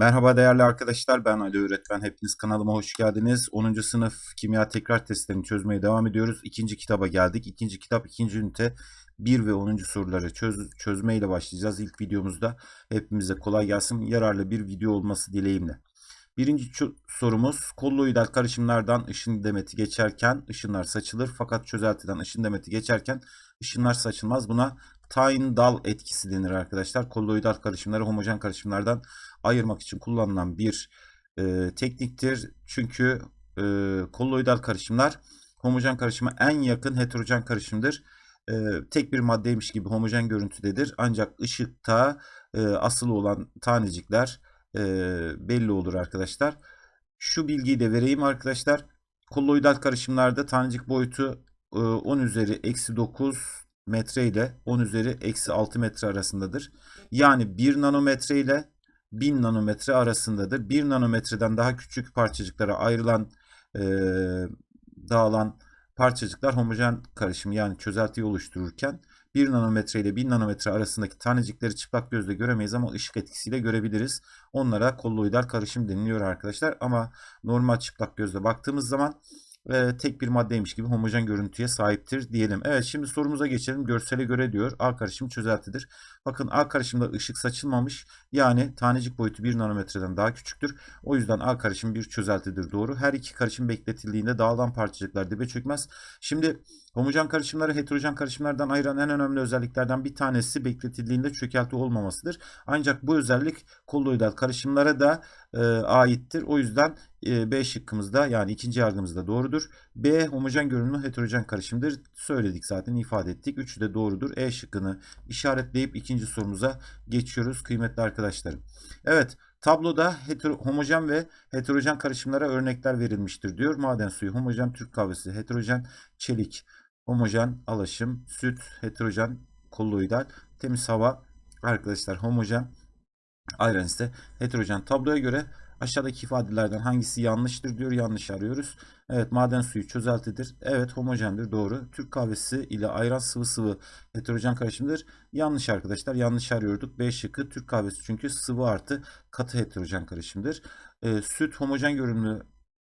Merhaba değerli arkadaşlar ben Ali Öğretmen. Hepiniz kanalıma hoş geldiniz. 10. sınıf kimya tekrar testlerini çözmeye devam ediyoruz. İkinci kitaba geldik. İkinci kitap ikinci ünite 1 ve 10. soruları çöz, çözmeyle başlayacağız. İlk videomuzda hepimize kolay gelsin. Yararlı bir video olması dileğimle. Birinci sorumuz kolloidal karışımlardan ışın demeti geçerken ışınlar saçılır. Fakat çözeltiden ışın demeti geçerken ışınlar saçılmaz. Buna Tyndall etkisi denir arkadaşlar. Kolloidal karışımları homojen karışımlardan ayırmak için kullanılan bir e, tekniktir. Çünkü e, kolloidal karışımlar homojen karışıma en yakın heterojen karışımdır. E, tek bir maddeymiş gibi homojen görüntüdedir. Ancak ışıkta e, asılı olan tanecikler e, belli olur arkadaşlar. Şu bilgiyi de vereyim arkadaşlar. Kolloidal karışımlarda tanecik boyutu e, 10 üzeri eksi 9 metre ile 10 üzeri eksi 6 metre arasındadır. Yani 1 nanometre ile 1000 nanometre arasındadır. 1 nanometreden daha küçük parçacıklara ayrılan e, dağılan parçacıklar homojen karışım yani çözeltiyi oluştururken 1 nanometre ile 1000 nanometre arasındaki tanecikleri çıplak gözle göremeyiz ama ışık etkisiyle görebiliriz. Onlara kolloidal karışım deniliyor arkadaşlar ama normal çıplak gözle baktığımız zaman e, tek bir maddeymiş gibi homojen görüntüye sahiptir diyelim. Evet şimdi sorumuza geçelim. Görsele göre diyor A karışım çözeltidir. Bakın A karışımda ışık saçılmamış. Yani tanecik boyutu 1 nanometreden daha küçüktür. O yüzden A karışım bir çözeltidir doğru. Her iki karışım bekletildiğinde dağılan parçacıklar dibe çökmez. Şimdi homojen karışımları heterojen karışımlardan ayıran en önemli özelliklerden bir tanesi bekletildiğinde çökelti olmamasıdır. Ancak bu özellik kolloidal karışımlara da e, aittir. O yüzden e, B şıkkımızda yani ikinci yargımızda doğrudur. B homojen görünümlü heterojen karışımdır. Söyledik zaten ifade ettik. Üçü de doğrudur. E şıkkını işaretleyip ikinci sorumuza geçiyoruz kıymetli arkadaşlarım. Evet tabloda hetero, homojen ve heterojen karışımlara örnekler verilmiştir diyor. Maden suyu, homojen Türk kahvesi, heterojen çelik, homojen alaşım, süt, heterojen kolloidal, temiz hava arkadaşlar homojen ayran ise heterojen. Tabloya göre aşağıdaki ifadelerden hangisi yanlıştır diyor. Yanlış arıyoruz. Evet maden suyu çözeltidir. Evet homojendir doğru. Türk kahvesi ile ayran sıvı sıvı heterojen karışımdır. Yanlış arkadaşlar. Yanlış arıyorduk. B şıkkı Türk kahvesi çünkü sıvı artı katı heterojen karışımdır. Ee, süt homojen görünümlü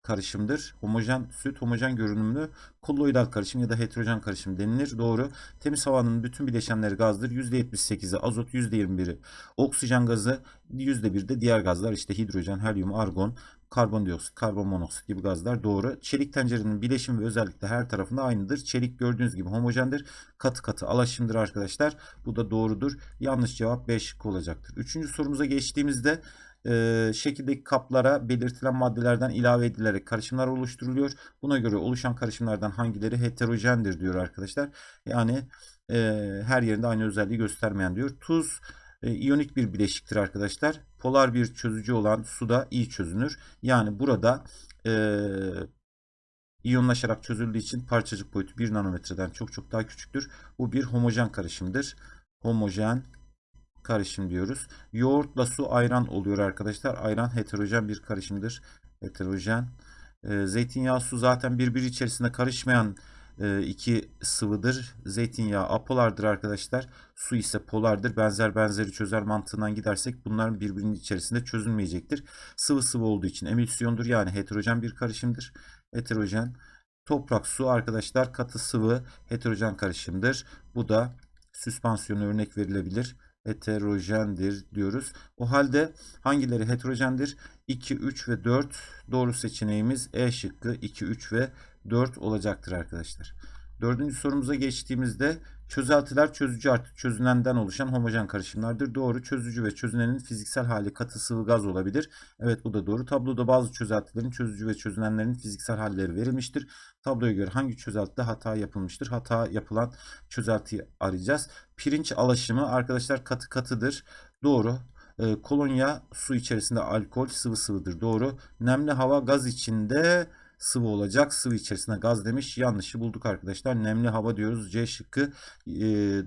karışımdır. Homojen süt homojen görünümlü kolloidal karışım ya da heterojen karışım denilir. Doğru. Temiz havanın bütün bileşenleri gazdır. %78'i azot, %21'i oksijen gazı, %1 de diğer gazlar işte hidrojen, helyum, argon, karbondioksit, karbon monoksit gibi gazlar doğru. Çelik tencerenin bileşim ve özellikle her tarafında aynıdır. Çelik gördüğünüz gibi homojendir. Katı katı alaşımdır arkadaşlar. Bu da doğrudur. Yanlış cevap B şıkkı olacaktır. Üçüncü sorumuza geçtiğimizde şekildeki kaplara belirtilen maddelerden ilave edilerek karışımlar oluşturuluyor. Buna göre oluşan karışımlardan hangileri heterojendir diyor arkadaşlar. Yani e, her yerinde aynı özelliği göstermeyen diyor. Tuz e, iyonik bir bileşiktir arkadaşlar. Polar bir çözücü olan suda iyi çözünür. Yani burada e, iyonlaşarak çözüldüğü için parçacık boyutu 1 nanometreden çok çok daha küçüktür. Bu bir homojen karışımdır. Homojen karışım diyoruz. Yoğurtla su ayran oluyor arkadaşlar. Ayran heterojen bir karışımdır. Heterojen. E, zeytinyağı su zaten birbiri içerisinde karışmayan e, iki sıvıdır. Zeytinyağı apolardır arkadaşlar. Su ise polardır. Benzer benzeri çözer mantığından gidersek bunların birbirinin içerisinde çözülmeyecektir. Sıvı sıvı olduğu için emülsiyondur. Yani heterojen bir karışımdır. Heterojen. Toprak su arkadaşlar katı sıvı heterojen karışımdır. Bu da süspansiyona örnek verilebilir heterojendir diyoruz. O halde hangileri heterojendir? 2, 3 ve 4 doğru seçeneğimiz E şıkkı 2, 3 ve 4 olacaktır arkadaşlar. Dördüncü sorumuza geçtiğimizde çözeltiler çözücü artı çözünenden oluşan homojen karışımlardır. Doğru. Çözücü ve çözünenin fiziksel hali katı sıvı gaz olabilir. Evet bu da doğru. Tabloda bazı çözeltilerin çözücü ve çözünenlerin fiziksel halleri verilmiştir. Tabloya göre hangi çözeltide hata yapılmıştır? Hata yapılan çözeltiyi arayacağız. Pirinç alaşımı arkadaşlar katı katıdır. Doğru. Ee, kolonya su içerisinde alkol sıvı sıvıdır. Doğru. Nemli hava gaz içinde sıvı olacak. Sıvı içerisinde gaz demiş. Yanlışı bulduk arkadaşlar. Nemli hava diyoruz. C şıkkı e,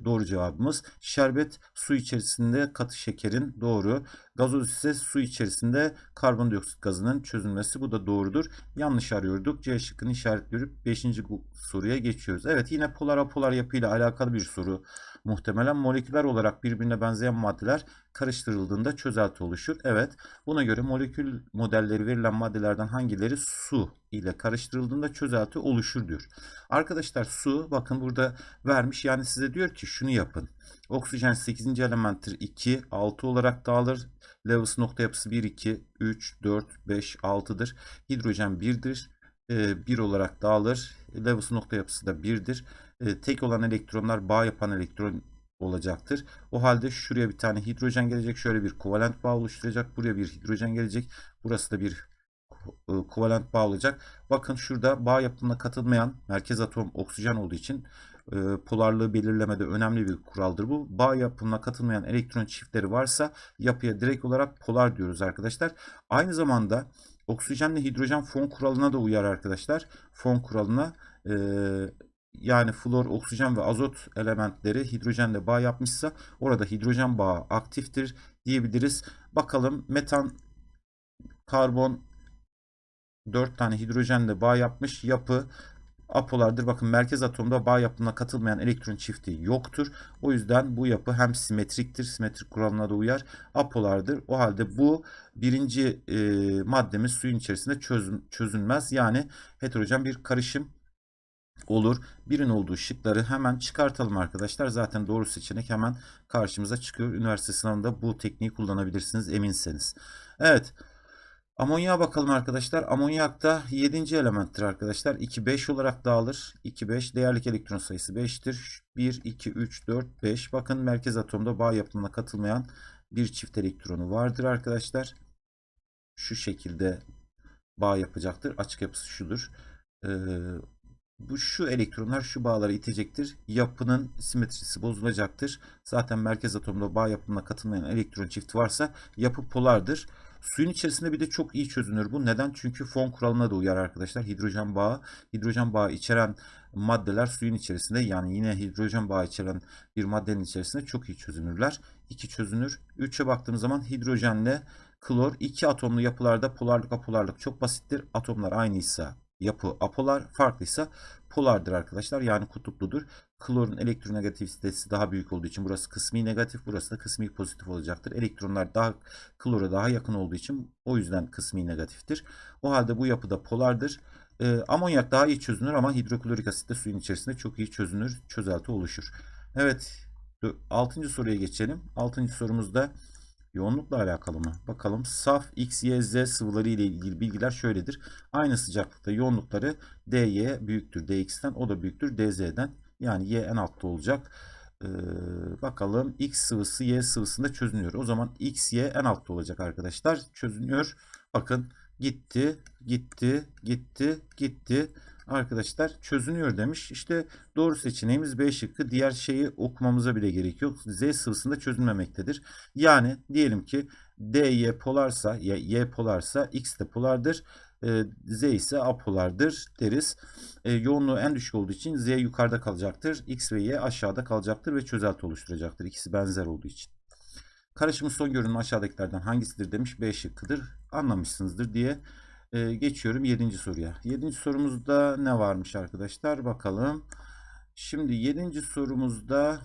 doğru cevabımız. Şerbet su içerisinde katı şekerin doğru. Gazoz ise su içerisinde karbondioksit gazının çözülmesi. Bu da doğrudur. Yanlış arıyorduk. C şıkkını işaretleyip 5. soruya geçiyoruz. Evet yine polar apolar yapıyla alakalı bir soru. Muhtemelen moleküler olarak birbirine benzeyen maddeler karıştırıldığında çözelti oluşur. Evet buna göre molekül modelleri verilen maddelerden hangileri su ile karıştırıldığında çözelti oluşur diyor. Arkadaşlar su bakın burada vermiş yani size diyor ki şunu yapın. Oksijen 8. elementtir 2 6 olarak dağılır. Lewis nokta yapısı 1 2 3 4 5 6'dır. Hidrojen 1'dir. 1 olarak dağılır. Lewis nokta yapısı da 1'dir. Tek olan elektronlar bağ yapan elektron olacaktır. O halde şuraya bir tane hidrojen gelecek. Şöyle bir kovalent bağ oluşturacak. Buraya bir hidrojen gelecek. Burası da bir e, kovalent bağ olacak. Bakın şurada bağ yapımına katılmayan merkez atom oksijen olduğu için e, polarlığı belirlemede önemli bir kuraldır bu. Bağ yapımına katılmayan elektron çiftleri varsa yapıya direkt olarak polar diyoruz arkadaşlar. Aynı zamanda oksijenle hidrojen fon kuralına da uyar arkadaşlar. Fon kuralına e, yani flor, oksijen ve azot elementleri hidrojenle bağ yapmışsa orada hidrojen bağı aktiftir diyebiliriz. Bakalım metan, karbon 4 tane hidrojenle bağ yapmış yapı apolardır. Bakın merkez atomda bağ yapımına katılmayan elektron çifti yoktur. O yüzden bu yapı hem simetriktir. Simetrik kuralına da uyar. Apolardır. O halde bu birinci e, maddemiz suyun içerisinde çözüm, çözünmez. Yani heterojen bir karışım olur. Birin olduğu şıkları hemen çıkartalım arkadaşlar. Zaten doğru seçenek hemen karşımıza çıkıyor. Üniversite sınavında bu tekniği kullanabilirsiniz eminseniz. Evet. Amonyağa bakalım arkadaşlar. Amonyak da 7. elementtir arkadaşlar. 2 5 olarak dağılır. 2 5 değerlik elektron sayısı 5'tir. 1 2 3 4 5. Bakın merkez atomda bağ yapımına katılmayan bir çift elektronu vardır arkadaşlar. Şu şekilde bağ yapacaktır. Açık yapısı şudur. Ee, bu şu elektronlar şu bağlara itecektir. Yapının simetrisi bozulacaktır. Zaten merkez atomda bağ yapımına katılmayan elektron çifti varsa yapı polardır. Suyun içerisinde bir de çok iyi çözünür bu. Neden? Çünkü fon kuralına da uyar arkadaşlar. Hidrojen bağı, hidrojen bağı içeren maddeler suyun içerisinde yani yine hidrojen bağı içeren bir maddenin içerisinde çok iyi çözünürler. 2 çözünür. 3'e baktığımız zaman hidrojenle klor iki atomlu yapılarda polarlık apolarlık çok basittir. Atomlar aynıysa yapı apolar, farklıysa polardır arkadaşlar. Yani kutupludur. Klorun elektronegativitesi daha büyük olduğu için burası kısmi negatif, burası da kısmi pozitif olacaktır. Elektronlar daha klora daha yakın olduğu için o yüzden kısmi negatiftir. O halde bu yapıda polardır. E, amonyak daha iyi çözünür ama hidroklorik asit de suyun içerisinde çok iyi çözünür, çözelti oluşur. Evet, 6. soruya geçelim. 6. sorumuzda Yoğunlukla alakalı mı? Bakalım. Saf X, Y, Z sıvıları ile ilgili bilgiler şöyledir. Aynı sıcaklıkta yoğunlukları dy büyüktür dx'ten. O da büyüktür dz'den. Yani y en altta olacak. Ee, bakalım X sıvısı Y sıvısında çözünüyor. O zaman X, Y en altta olacak arkadaşlar. Çözünüyor. Bakın gitti, gitti, gitti, gitti arkadaşlar çözünüyor demiş. İşte doğru seçeneğimiz B şıkkı. Diğer şeyi okumamıza bile gerek yok. Z sıvısında çözülmemektedir. Yani diyelim ki DY polarsa ya Y polarsa X de polardır. E, Z ise apolardır deriz. E, yoğunluğu en düşük olduğu için Z yukarıda kalacaktır. X ve Y aşağıda kalacaktır ve çözelti oluşturacaktır. İkisi benzer olduğu için. Karışımın son görünümü aşağıdakilerden hangisidir demiş. B şıkkıdır. Anlamışsınızdır diye ee, geçiyorum 7. soruya. 7. sorumuzda ne varmış arkadaşlar? Bakalım. Şimdi 7. sorumuzda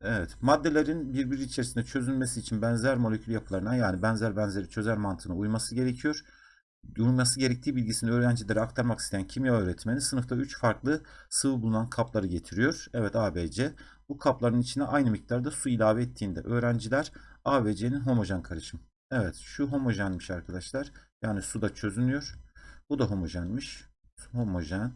Evet, maddelerin birbiri içerisinde çözülmesi için benzer molekül yapılarına yani benzer benzeri çözer mantığına uyması gerekiyor. Uyması gerektiği bilgisini öğrencilere aktarmak isteyen kimya öğretmeni sınıfta 3 farklı sıvı bulunan kapları getiriyor. Evet ABC. Bu kapların içine aynı miktarda su ilave ettiğinde öğrenciler A ve C'nin homojen karışım Evet şu homojenmiş arkadaşlar. Yani suda çözünüyor. Bu da homojenmiş. Homojen.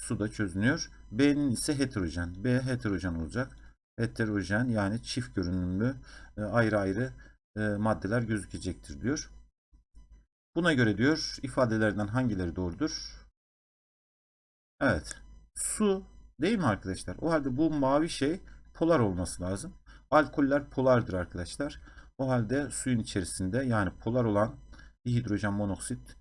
Suda çözünüyor. B'nin ise heterojen. B heterojen olacak. Heterojen yani çift görünümlü e, ayrı ayrı e, maddeler gözükecektir diyor. Buna göre diyor ifadelerden hangileri doğrudur? Evet. Su değil mi arkadaşlar? O halde bu mavi şey polar olması lazım. Alkoller polardır arkadaşlar. O halde suyun içerisinde yani polar olan hidrojen monoksit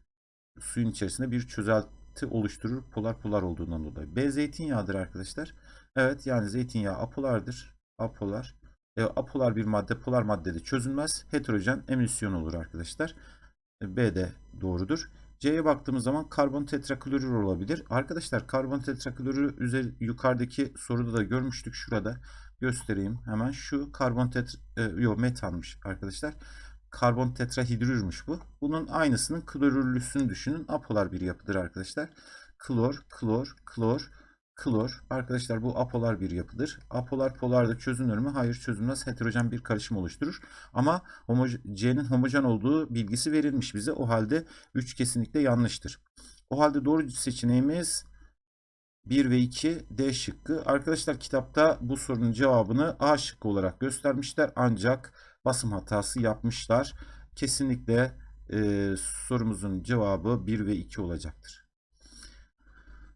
suyun içerisinde bir çözelti oluşturur polar polar olduğundan dolayı. B zeytinyağıdır arkadaşlar. Evet yani zeytinyağı apolardır. Apolar. E, apolar bir madde polar maddede çözülmez. Heterojen emisyon olur arkadaşlar. E, B de doğrudur. C'ye baktığımız zaman karbon tetraklorür olabilir. Arkadaşlar karbon tetraklorürü üzeri, yukarıdaki soruda da görmüştük. Şurada göstereyim hemen. Şu karbon tetra, e, yok metanmış arkadaşlar. Karbon tetrahidrürmüş bu. Bunun aynısının klorürlüsünü düşünün. Apolar bir yapıdır arkadaşlar. Klor, klor, klor, klor. Arkadaşlar bu apolar bir yapıdır. Apolar polarda çözünür mü? Hayır çözülmez. Heterojen bir karışım oluşturur. Ama homoje- C'nin homojen olduğu bilgisi verilmiş bize. O halde 3 kesinlikle yanlıştır. O halde doğru seçeneğimiz 1 ve 2 D şıkkı. Arkadaşlar kitapta bu sorunun cevabını A şıkkı olarak göstermişler. Ancak basım hatası yapmışlar. Kesinlikle e, sorumuzun cevabı 1 ve 2 olacaktır.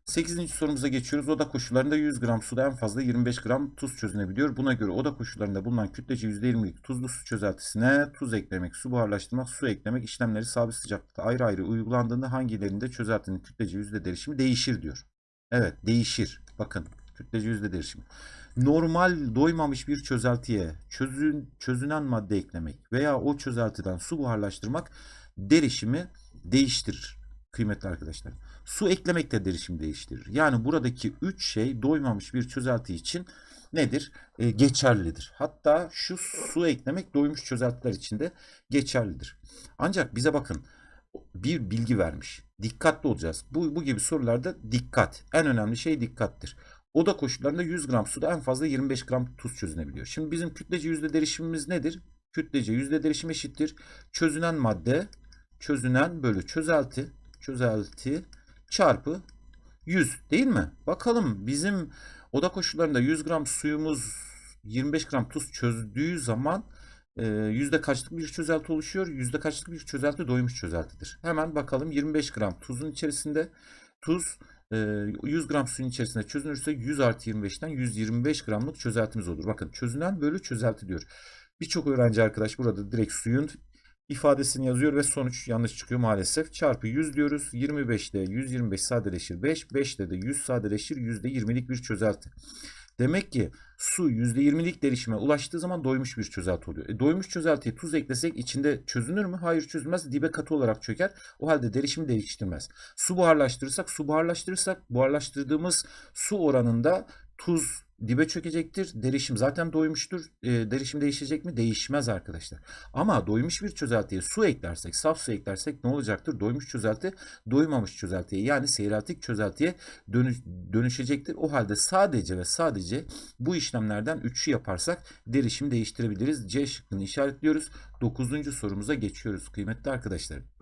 8. sorumuza geçiyoruz. Oda koşullarında 100 gram suda en fazla 25 gram tuz çözünebiliyor. Buna göre oda koşullarında bulunan kütlece %20'lik tuzlu su çözeltisine tuz eklemek, su buharlaştırmak, su eklemek işlemleri sabit sıcaklıkta ayrı ayrı uygulandığında hangilerinde çözeltinin kütlece yüzde derişimi değişir diyor. Evet değişir. Bakın kütlece yüzde derişimi. Normal doymamış bir çözeltiye çözün, çözünen madde eklemek veya o çözeltiden su buharlaştırmak derişimi değiştirir kıymetli arkadaşlar. Su eklemek de derişim değiştirir. Yani buradaki üç şey doymamış bir çözelti için nedir? E, geçerlidir. Hatta şu su eklemek doymuş çözeltiler için de geçerlidir. Ancak bize bakın bir bilgi vermiş. Dikkatli olacağız. Bu, bu gibi sorularda dikkat. En önemli şey dikkattir. Oda koşullarında 100 gram suda en fazla 25 gram tuz çözünebiliyor. Şimdi bizim kütlece yüzde derişimimiz nedir? Kütlece yüzde derişim eşittir. Çözünen madde, çözünen bölü çözelti, çözelti çarpı 100 değil mi? Bakalım bizim oda koşullarında 100 gram suyumuz 25 gram tuz çözdüğü zaman e, yüzde kaçlık bir çözelti oluşuyor? Yüzde kaçlık bir çözelti doymuş çözeltidir. Hemen bakalım 25 gram tuzun içerisinde tuz e, 100 gram suyun içerisinde çözünürse 100 artı 25'ten 125 gramlık çözeltimiz olur. Bakın çözünen bölü çözelti diyor. Birçok öğrenci arkadaş burada direkt suyun ifadesini yazıyor ve sonuç yanlış çıkıyor maalesef. Çarpı 100 diyoruz. 25'te 125 sadeleşir 5. 5'te de 100 sadeleşir %20'lik bir çözelti. Demek ki su %20'lik derişime ulaştığı zaman doymuş bir çözelti oluyor. E, doymuş çözeltiye tuz eklesek içinde çözünür mü? Hayır çözülmez. Dibe katı olarak çöker. O halde derişimi değiştirmez. Su buharlaştırırsak, su buharlaştırırsak buharlaştırdığımız su oranında tuz dibe çökecektir. Derişim zaten doymuştur. E, derişim değişecek mi? Değişmez arkadaşlar. Ama doymuş bir çözeltiye su eklersek, saf su eklersek ne olacaktır? Doymuş çözelti doymamış çözeltiye yani seyreltik çözeltiye dönüş, dönüşecektir. O halde sadece ve sadece bu işlemlerden 3'ü yaparsak derişim değiştirebiliriz. C şıkkını işaretliyoruz. 9. sorumuza geçiyoruz kıymetli arkadaşlarım.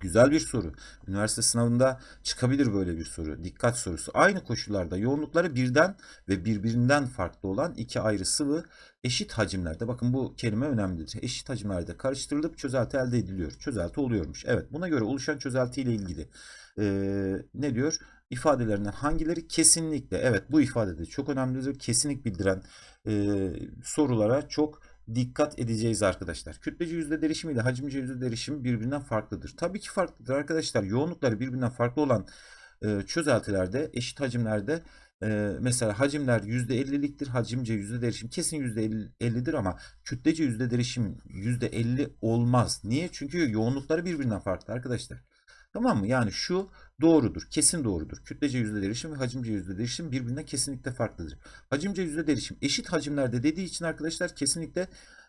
Güzel bir soru. Üniversite sınavında çıkabilir böyle bir soru. Dikkat sorusu. Aynı koşullarda yoğunlukları birden ve birbirinden farklı olan iki ayrı sıvı eşit hacimlerde. Bakın bu kelime önemlidir. Eşit hacimlerde karıştırılıp çözelti elde ediliyor. Çözelti oluyormuş. Evet buna göre oluşan çözelti ile ilgili ee, ne diyor? İfadelerinden hangileri kesinlikle evet bu ifade de çok önemlidir. Kesinlik bildiren e, sorulara çok dikkat edeceğiz arkadaşlar. Kütlece yüzde derişimi ile hacimce yüzde derişimi birbirinden farklıdır. Tabii ki farklıdır arkadaşlar. Yoğunlukları birbirinden farklı olan e, çözeltilerde eşit hacimlerde e, mesela hacimler %50'liktir. Hacimce yüzde derişim kesin %50'dir ama kütlece yüzde derişim %50 olmaz. Niye? Çünkü yoğunlukları birbirinden farklı arkadaşlar. Tamam mı? Yani şu doğrudur. Kesin doğrudur. Kütlece yüzde derişim ve hacimce yüzde derişim birbirinden kesinlikle farklıdır. Hacimce yüzde derişim eşit hacimlerde dediği için arkadaşlar kesinlikle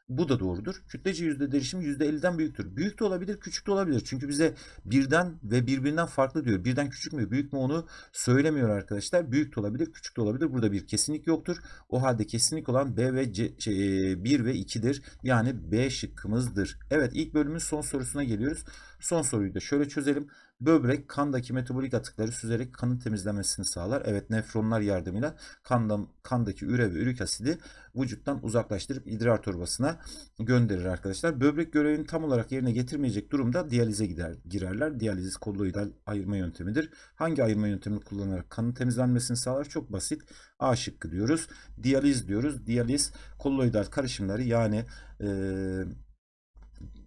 bu da doğrudur. Kütlece yüzde derişim yüzde 50'den büyüktür. Büyük de olabilir, küçük de olabilir. Çünkü bize birden ve birbirinden farklı diyor. Birden küçük mü, büyük mü onu söylemiyor arkadaşlar. Büyük de olabilir, küçük de olabilir. Burada bir kesinlik yoktur. O halde kesinlik olan B ve C, şey, 1 ve 2'dir. Yani B şıkkımızdır. Evet ilk bölümün son sorusuna geliyoruz. Son soruyu da şöyle çözelim. Böbrek kandaki metabolik atıkları süzerek kanın temizlenmesini sağlar. Evet nefronlar yardımıyla kanda, kandaki üre ve ürik asidi vücuttan uzaklaştırıp idrar torbasına gönderir arkadaşlar. Böbrek görevini tam olarak yerine getirmeyecek durumda diyalize gider, girerler. Diyaliz kolloidal ayırma yöntemidir. Hangi ayırma yöntemini kullanarak kanın temizlenmesini sağlar? Çok basit. A şıkkı diyoruz. Diyaliz diyoruz. Diyaliz kolloidal karışımları yani eee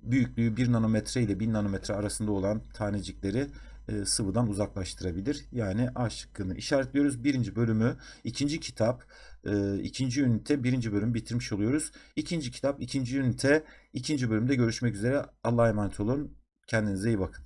büyüklüğü 1 nanometre ile 1000 nanometre arasında olan tanecikleri e, sıvıdan uzaklaştırabilir. Yani A şıkkını işaretliyoruz. Birinci bölümü, ikinci kitap, e, ikinci ünite, birinci bölüm bitirmiş oluyoruz. İkinci kitap, ikinci ünite, ikinci bölümde görüşmek üzere. Allah'a emanet olun. Kendinize iyi bakın.